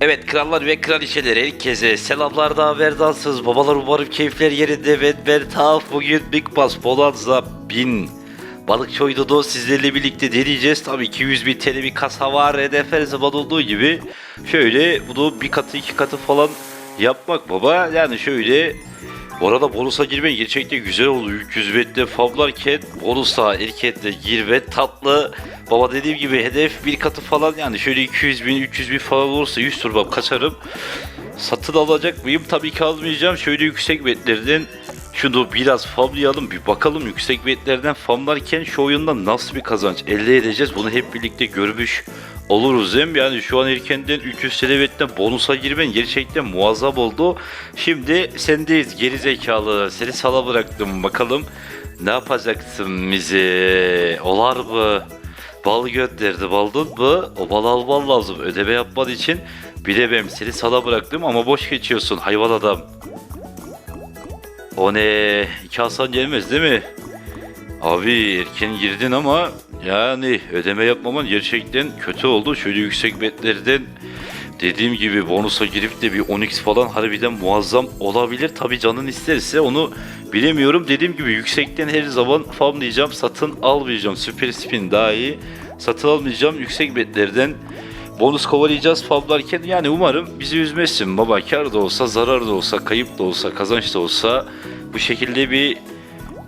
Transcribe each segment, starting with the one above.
Evet krallar ve kraliçeler herkese selamlar da verdansız babalar umarım keyifler yerinde ve ben Taf bugün Big Bass Bonanza 1000 balıkçı oyununu sizlerle birlikte deneyeceğiz. Tabii 200 bin TL bir kasa var hedef her zaman olduğu gibi şöyle bunu bir katı iki katı falan yapmak baba yani şöyle Orada bonusa girmek gerçekten güzel oldu. 300 bette favlarken bonusa erketle girme tatlı. Baba dediğim gibi hedef bir katı falan yani şöyle 200 bin 300 bin falan olursa 100 turbam kaçarım. Satın alacak mıyım? Tabii ki almayacağım. Şöyle yüksek betlerden şunu biraz famlayalım bir bakalım yüksek betlerden famlarken şu oyunda nasıl bir kazanç elde edeceğiz bunu hep birlikte görmüş oluruz mi? Yani şu an erkenden 300 TL betten bonusa girmen gerçekten muazzam oldu. Şimdi sendeyiz geri zekalı seni sala bıraktım bakalım ne yapacaksın bize olar mı? Bal gönderdi baldın mı? O bal alman lazım ödeme yapman için. Bilemem seni sala bıraktım ama boş geçiyorsun hayvan adam. O ne? İki Hasan gelmez değil mi? Abi erken girdin ama yani ödeme yapmaman gerçekten kötü oldu. Şöyle yüksek betlerden dediğim gibi bonusa girip de bir 10x falan harbiden muazzam olabilir. Tabi canın isterse onu bilemiyorum. Dediğim gibi yüksekten her zaman farmlayacağım. Satın almayacağım. Super spin daha iyi. Satın almayacağım. Yüksek betlerden bonus kovalayacağız farmlarken. Yani umarım bizi üzmezsin baba. Kar da olsa, zarar da olsa, kayıp da olsa, kazanç da olsa bu şekilde bir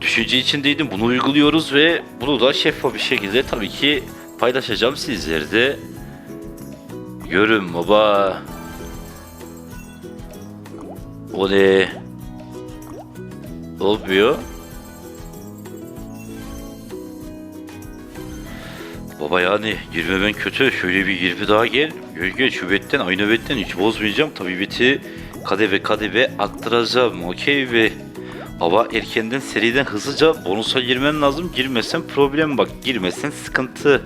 düşünce içindeydim. Bunu uyguluyoruz ve bunu da şeffaf bir şekilde tabii ki paylaşacağım sizlerde. Görün baba. O ne? Oluyor? Baba yani girmemen kötü. Şöyle bir 20 daha gel. Gel gel şu betten aynı betten hiç bozmayacağım. Tabii beti kadeve kadeve arttıracağım. Okey be. Ama erkenden seriden hızlıca bonusa girmen lazım. Girmesen problem bak. Girmesen sıkıntı.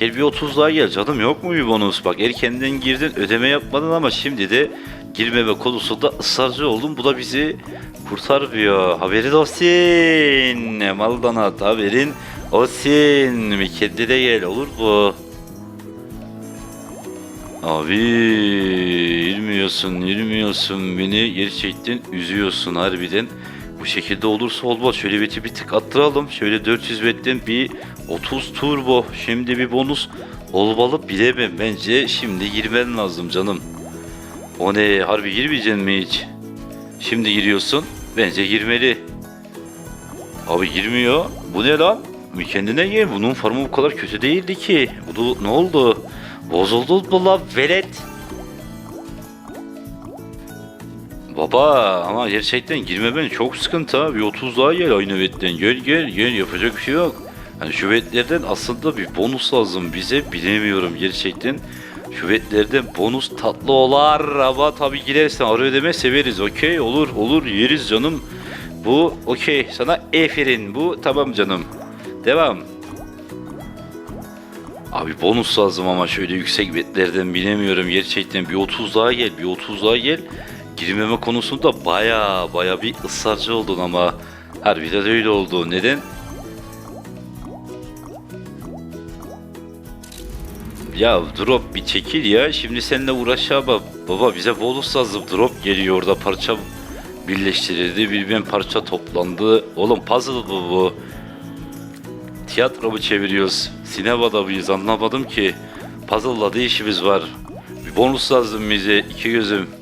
Gel bir 30 daha gel canım yok mu bir bonus? Bak erkenden girdin ödeme yapmadın ama şimdi de girmeme konusunda ısrarcı oldun. Bu da bizi kurtarmıyor. Haberin olsun. Maldanat haberin olsun. Bir kendine gel olur mu? Abi girmiyorsun, girmiyorsun beni gerçekten üzüyorsun harbiden. Şekilde olursa olmaz. Şöyle beti bir tık attıralım. Şöyle 400 betten bir 30 turbo. Şimdi bir bonus olmalı bilemem. Bence şimdi girmen lazım canım. O ne? Harbi girmeyeceksin mi hiç? Şimdi giriyorsun. Bence girmeli. Abi girmiyor. Bu ne lan? Kendine gel. Bunun farmı bu kadar kötü değildi ki. Bu ne oldu? Bozuldu mu lan velet? Baba ama gerçekten girmemen çok sıkıntı ha. Bir 30 daha gel aynı vetten. Gel gel gel yapacak bir şey yok. Hani şu vetlerden aslında bir bonus lazım bize bilemiyorum gerçekten. Şu vetlerden bonus tatlı olar ama tabi girersen ara ödeme severiz. Okey olur olur yeriz canım. Bu okey sana eferin bu tamam canım. Devam. Abi bonus lazım ama şöyle yüksek betlerden bilemiyorum gerçekten bir 30 daha gel bir 30 daha gel. Girmeme konusunda baya baya bir ısrarcı oldun ama harbiden de öyle oldu. Neden? Ya drop bir çekil ya. Şimdi seninle uğraşamam. Baba bize bonus lazım. Drop geliyor orada parça birleştirildi. Bir parça toplandı. Oğlum puzzle bu bu. Tiyatro mu çeviriyoruz? Sinemada mıyız anlamadım ki. Puzzle'la da işimiz var. Bir bonus lazım bize. iki gözüm.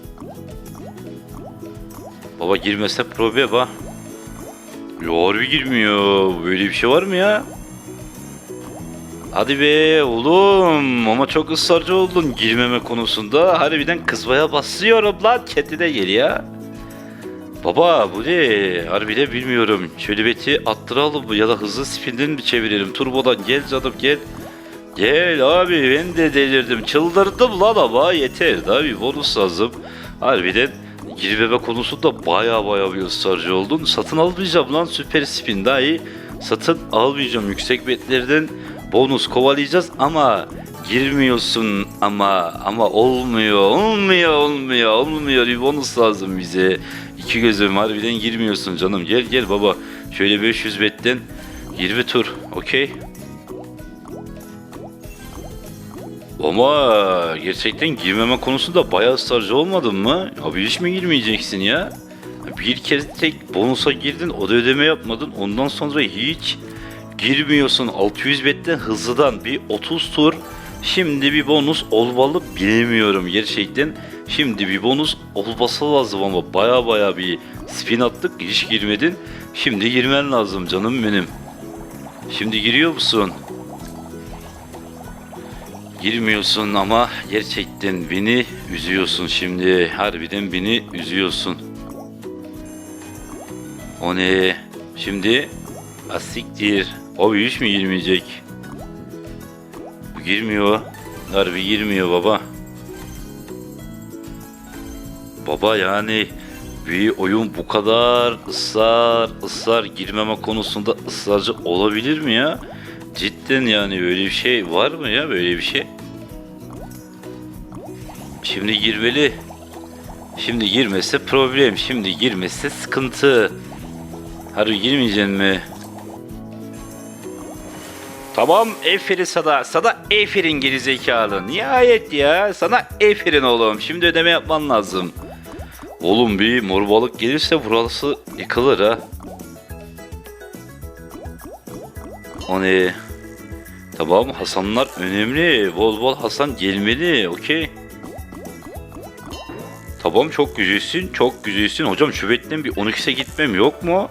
Baba girmese problem ha. Yo harbi girmiyor. Böyle bir şey var mı ya? Hadi be oğlum ama çok ısrarcı oldun girmeme konusunda. Harbiden kızmaya basıyorum lan kendine gel ya. Baba bu ne? Harbiden bilmiyorum. Şöyle beti attıralım ya da hızlı spinden mi çevirelim? Turbodan gel canım gel. Gel abi ben de delirdim. Çıldırdım lan ama yeter. Bir bonus lazım. Harbiden girmeme konusunda baya baya bir ısrarcı oldun. Satın almayacağım lan süper spin dahi. Satın almayacağım yüksek betlerden bonus kovalayacağız ama girmiyorsun ama ama olmuyor olmuyor olmuyor olmuyor bir bonus lazım bize. İki gözüm harbiden girmiyorsun canım. Gel gel baba. Şöyle 500 betten 20 tur. Okey. Ama gerçekten girmeme konusunda bayağı ısrarcı olmadın mı? Abi hiç mi girmeyeceksin ya? Bir kere tek bonusa girdin o da ödeme yapmadın. Ondan sonra hiç girmiyorsun. 600 betten hızlıdan bir 30 tur. Şimdi bir bonus olmalı bilemiyorum gerçekten. Şimdi bir bonus olması lazım ama baya baya bir spin attık hiç girmedin. Şimdi girmen lazım canım benim. Şimdi giriyor musun? Girmiyorsun ama gerçekten beni üzüyorsun şimdi. Harbiden beni üzüyorsun. O ne? Şimdi asiktir. O hiç mi girmeyecek? Bu girmiyor. Harbi girmiyor baba. Baba yani bir oyun bu kadar ısrar ısrar girmeme konusunda ısrarcı olabilir mi ya? Cidden yani böyle bir şey var mı ya böyle bir şey? Şimdi girmeli. Şimdi girmese problem. Şimdi girmese sıkıntı. Harbi girmeyeceksin mi? Tamam aferin sana. Sana aferin gerizekalı. Nihayet ya. Sana aferin oğlum. Şimdi ödeme yapman lazım. Oğlum bir mor balık gelirse burası yıkılır ha. O ne? Tamam Hasanlar önemli. Bol bol Hasan gelmeli. Okey. Tamam çok güzelsin. Çok güzelsin. Hocam şubetten bir 12'se gitmem yok mu?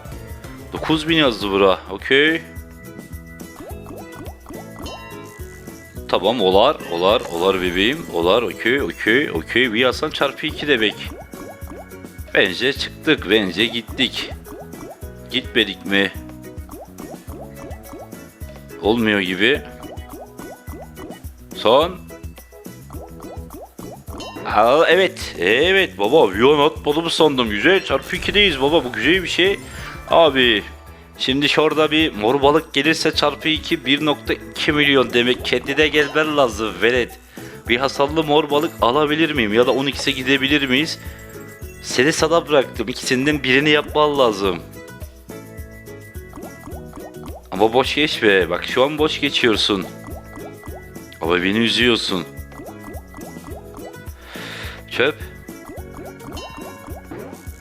9000 yazdı bura. Okey. Tamam olar, olar, olar bebeğim. Olar, okey, okey, okey. Bir Hasan çarpı 2 demek. Bence çıktık, bence gittik. Gitmedik mi? Olmuyor gibi. Son. Aa, evet, evet baba. Viyon atmadı mı sandım. Güzel, çarpı 2'deyiz baba. Bu güzel bir şey. Abi, şimdi şurada bir mor balık gelirse çarpı 2 1.2 milyon demek. Kendine gelmen lazım velet. Bir hasallı mor balık alabilir miyim? Ya da 12'se gidebilir miyiz? Seni sana bıraktım. İkisinden birini yapman lazım. Ama boş geçme. Bak şu an boş geçiyorsun. Ama beni üzüyorsun. Çöp.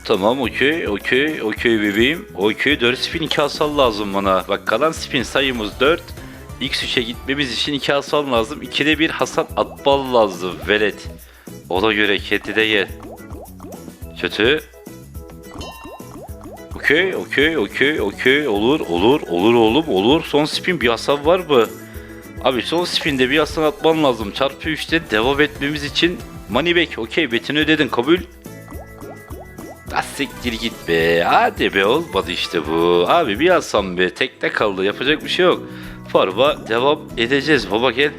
Tamam okey okey okey bebeğim. Okey 4 spin 2 asal lazım bana. Bak kalan spin sayımız 4. X3'e gitmemiz için 2 asal lazım. 2'de bir Hasan atbal lazım velet. Ona göre kedide gel. Kötü. Okey, okey, okey, okey. Olur, olur, olur oğlum, olur. Son spin bir hasar var mı? Abi son spinde bir hasar atman lazım. Çarpı 3'te devam etmemiz için money back. Okey, betini ödedin, kabul. Ah siktir git be. Hadi be olmadı işte bu. Abi bir alsam be. Tekte kaldı. Yapacak bir şey yok. Farba devam edeceğiz. Baba gel.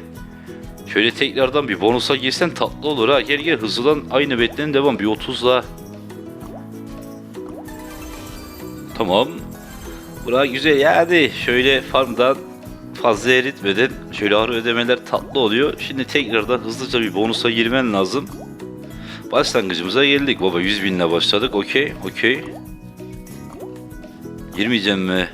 Şöyle tekrardan bir bonusa girsen tatlı olur ha. Gel gel hızlıdan aynı betten devam. Bir 30'la. Tamam. Bura güzel ya hadi şöyle farmdan fazla eritmeden şöyle ağır ödemeler tatlı oluyor. Şimdi tekrardan hızlıca bir bonusa girmen lazım. Başlangıcımıza geldik baba 100 binle başladık okey okey. Girmeyeceğim mi?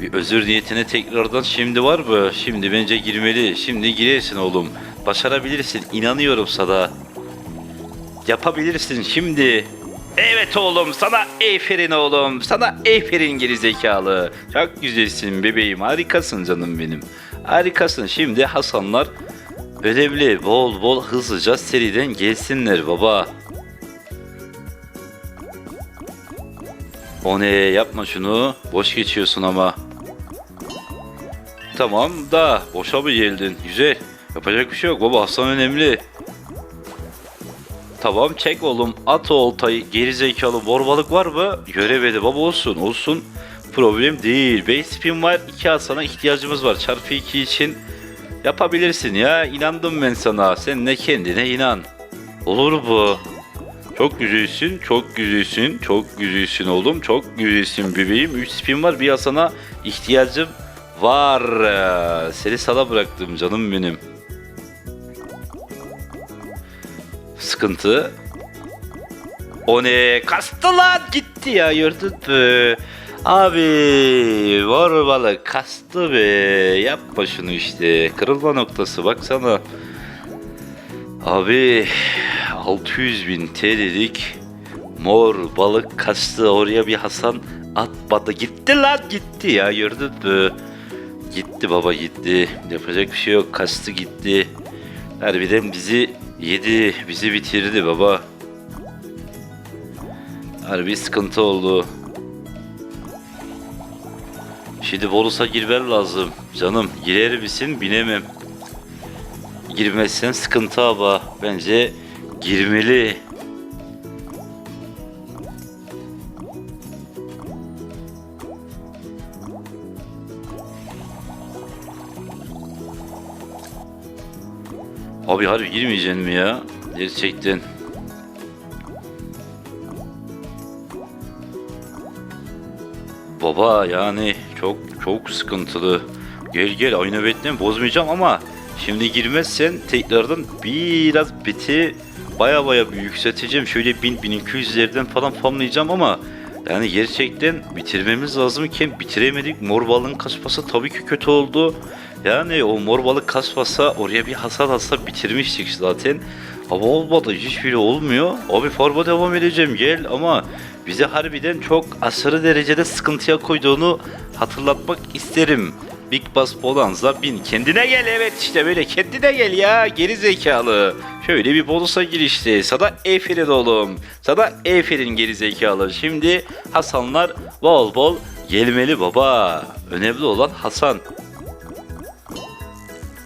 Bir özür niyetine tekrardan şimdi var mı? Şimdi bence girmeli. Şimdi girersin oğlum. Başarabilirsin. İnanıyorum sana. Yapabilirsin şimdi. Evet oğlum sana aferin oğlum. Sana aferin geri zekalı. Çok güzelsin bebeğim. Harikasın canım benim. Harikasın. Şimdi Hasanlar ödevli bol bol hızlıca seriden gelsinler baba. O ne yapma şunu. Boş geçiyorsun ama. Tamam da boşa mı geldin? Güzel. Yapacak bir şey yok baba Hasan önemli. Tamam çek oğlum at oltayı geri zekalı mor balık var mı? Görevede baba olsun olsun problem değil. Base spin var 2 Hasan'a ihtiyacımız var çarpı 2 için yapabilirsin ya inandım ben sana sen ne kendine inan. Olur bu. Çok güzelsin, çok güzelsin, çok güzelsin oğlum, çok güzelsin bebeğim. 3 spin var, bir Hasan'a ihtiyacım var. Seni sana bıraktım canım benim. Sıkıntı. O ne? Kastı lan gitti ya gördün mü? Abi var balık kastı be. Yapma şunu işte. Kırılma noktası baksana. Abi 600 bin TL'lik mor balık kaçtı oraya bir Hasan atmadı gitti lan gitti ya gördün mü? Gitti baba gitti yapacak bir şey yok kaçtı gitti. Harbiden bizi yedi bizi bitirdi baba. Harbi sıkıntı oldu. Şimdi bonusa girmen lazım. Canım girer misin binemem. Girmezsen sıkıntı ama bence girmeli. Abi harbi girmeyeceksin mi ya? Gerçekten. Baba yani çok çok sıkıntılı. Gel gel aynı betten bozmayacağım ama şimdi girmezsen tekrardan biraz biti baya baya yükselteceğim. Şöyle 1000-1200'lerden falan famlayacağım ama yani gerçekten bitirmemiz lazım ki bitiremedik. Mor balığın kaçması tabii ki kötü oldu. Yani o mor balık kaçmasa oraya bir hasar alsa bitirmiştik zaten. Ama olmadı hiçbiri olmuyor. Abi farba devam edeceğim gel ama bize harbiden çok aşırı derecede sıkıntıya koyduğunu hatırlatmak isterim. Big Boss Bonanza bin. Kendine gel evet işte böyle kendine gel ya geri zekalı. Şöyle bir bonusa gir işte. Sana Eferin oğlum. Sana Eferin geri zekalı. Şimdi Hasanlar bol bol gelmeli baba. Önemli olan Hasan.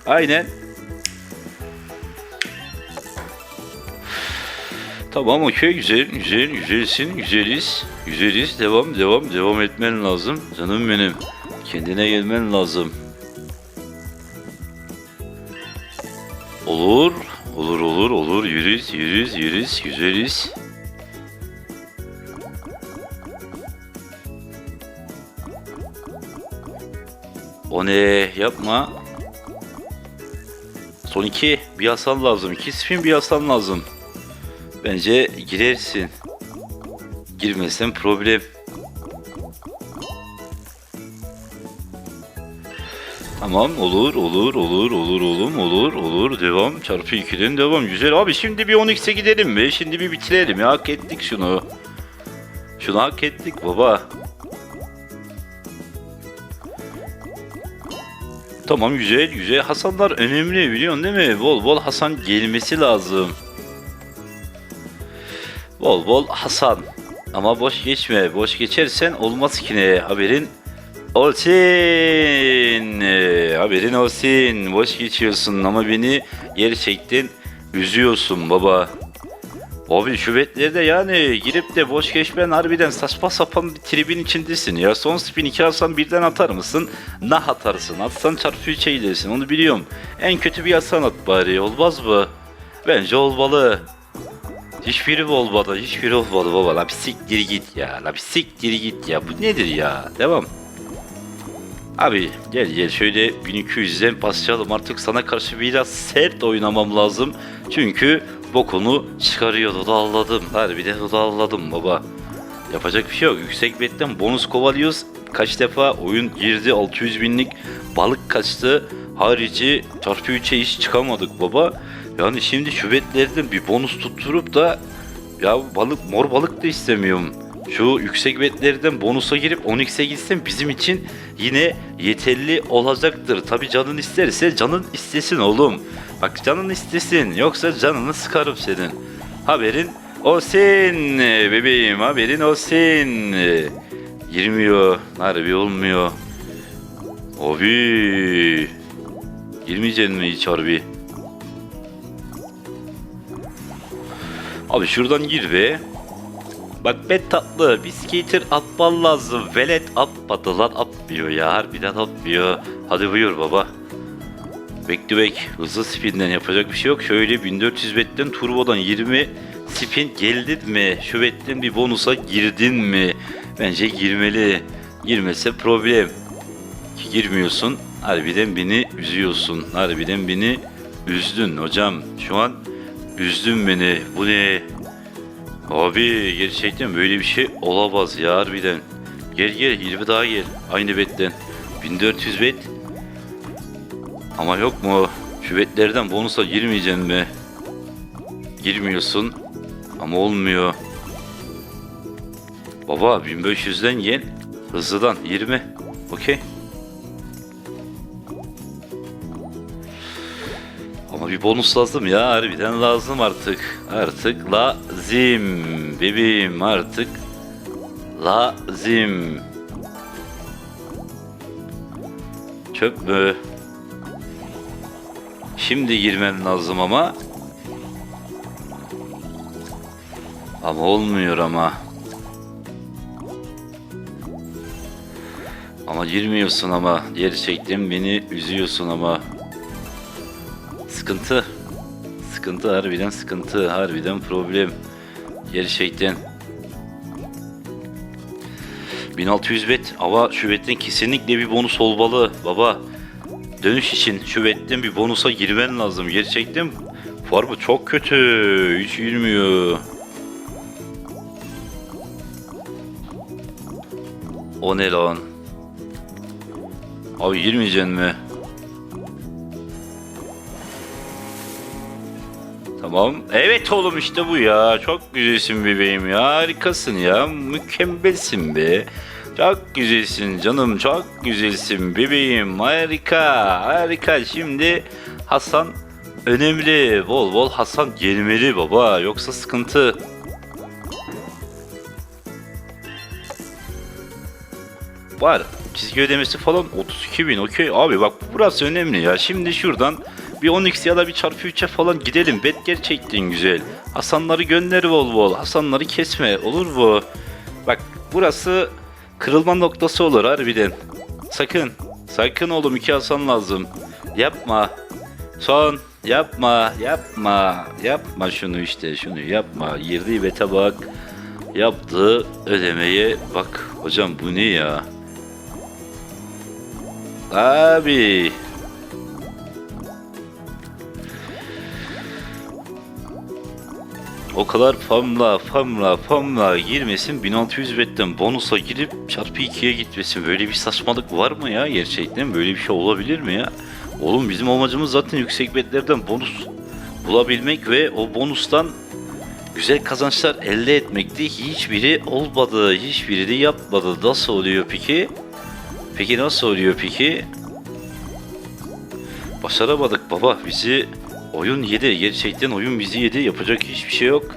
Aynen. Tamam okey. Güzel güzel güzelsin güzeliz. Güzeliz. Devam devam devam etmen lazım. Canım benim. Kendine gelmen lazım. Olur olur olur olur. Yürüz yürüz yürüz güzeliz. O ne? Yapma son iki bir Hasan lazım. İki spin bir Hasan lazım. Bence girersin. Girmesen problem. Tamam olur olur olur olur oğlum olur olur. Devam çarpı 2'den devam. Güzel abi şimdi bir 10x'e gidelim mi? Şimdi bir bitirelim ya. Hak ettik şunu. Şunu hak ettik baba Tamam güzel güzel Hasanlar önemli biliyorsun değil mi bol bol Hasan gelmesi lazım Bol bol Hasan. Ama boş geçme. Boş geçersen olmaz ki ne. Haberin olsun. Haberin olsun. Boş geçiyorsun ama beni gerçekten üzüyorsun baba. Abi şu betlerde yani girip de boş geçmen harbiden saçma sapan bir tribin içindesin ya. Son spin 2 alsan birden atar mısın? Ne atarsın? Atsan çarpı 3 eylesin onu biliyorum. En kötü bir atsan at bari olmaz mı? Bence olmalı. Hiçbiri olmadı, hiçbiri olmadı baba. La bir siktir git ya, la bir siktir git ya. Bu nedir ya? Devam. Abi gel gel şöyle 1200'den basacağım artık sana karşı biraz sert oynamam lazım. Çünkü bokunu çıkarıyor dudalladım. Harbiden dudalladım baba. Yapacak bir şey yok. Yüksek betten bonus kovalıyoruz. Kaç defa oyun girdi 600 binlik balık kaçtı. Harici çarpı 3'e hiç çıkamadık baba. Yani şimdi şu betlerden bir bonus tutturup da ya balık mor balık da istemiyorum. Şu yüksek betlerden bonusa girip 10x'e gitsem bizim için yine yeterli olacaktır. Tabi canın isterse canın istesin oğlum. Bak canın istesin yoksa canını sıkarım senin. Haberin olsun bebeğim haberin olsun. Girmiyor harbi olmuyor. Abi. Girmeyeceksin mi hiç harbi? Abi şuradan gir be. Bak bet tatlı. Bir skater atman lazım. Velet atmadı lan atmıyor ya. Harbiden atmıyor. Hadi buyur baba. Back to back. Hızlı spinden yapacak bir şey yok. Şöyle 1400 betten turbodan 20 spin geldin mi? Şu betten bir bonusa girdin mi? Bence girmeli. Girmese problem. Ki girmiyorsun. Harbiden beni üzüyorsun. Harbiden beni üzdün hocam. Şu an üzdün beni. Bu ne? Abi gerçekten böyle bir şey olamaz ya harbiden. Gel gel 20 daha gel. Aynı betten. 1400 bet. Ama yok mu? Şu betlerden bonusa girmeyeceksin mi? Girmiyorsun. Ama olmuyor. Baba 1500'den gel. Hızlıdan 20. Okey. Ama bir bonus lazım ya harbiden lazım artık. Artık lazım bebeğim artık lazım. Çöp mü? Şimdi girmen lazım ama. Ama olmuyor ama. Ama girmiyorsun ama. Gerçekten beni üzüyorsun ama. Sıkıntı. Sıkıntı harbiden sıkıntı. Harbiden problem. Gerçekten. 1600 bet ama şu betten kesinlikle bir bonus olmalı baba. Dönüş için şu betten bir bonusa girmen lazım. Gerçekten farmı çok kötü. Hiç girmiyor. O ne lan? Abi girmeyeceksin mi? Tamam. Evet oğlum işte bu ya. Çok güzelsin bebeğim ya. Harikasın ya. Mükemmelsin be. Çok güzelsin canım. Çok güzelsin bebeğim. Harika. Harika. Şimdi Hasan önemli. Bol bol Hasan gelmeli baba. Yoksa sıkıntı. Var. Çizgi ödemesi falan 32 bin. Okey abi bak burası önemli ya. Şimdi şuradan bir 10x ya da bir çarpı 3'e falan gidelim. Bet gerçekten güzel. Hasanları gönder bol bol. Hasanları kesme. Olur bu. Bak burası kırılma noktası olur harbiden. Sakın. Sakın oğlum iki Hasan lazım. Yapma. Son. Yapma. Yapma. Yapma şunu işte. Şunu yapma. Girdiği bete bak. Yaptığı ödemeye bak. Hocam bu ne ya? Abi. O kadar famla famla famla girmesin 1600 betten bonusa girip çarpı 2'ye gitmesin. Böyle bir saçmalık var mı ya gerçekten? Böyle bir şey olabilir mi ya? Oğlum bizim amacımız zaten yüksek betlerden bonus bulabilmek ve o bonustan güzel kazançlar elde etmekti. Hiçbiri olmadı. Hiçbiri de yapmadı. Nasıl oluyor peki? Peki nasıl oluyor peki? Başaramadık baba. Bizi oyun yedi. Gerçekten oyun bizi yedi. Yapacak hiçbir şey yok.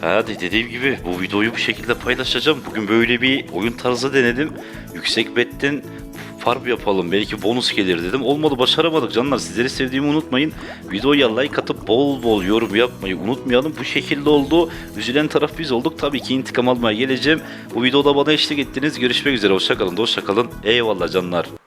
Hadi dediğim gibi bu videoyu bu şekilde paylaşacağım. Bugün böyle bir oyun tarzı denedim. Yüksek betten farm yapalım. Belki bonus gelir dedim. Olmadı başaramadık canlar. Sizleri sevdiğimi unutmayın. Videoya like atıp bol bol yorum yapmayı unutmayalım. Bu şekilde oldu. Üzülen taraf biz olduk. Tabii ki intikam almaya geleceğim. Bu videoda bana eşlik ettiniz. Görüşmek üzere. Hoşçakalın. Hoşçakalın. Eyvallah canlar.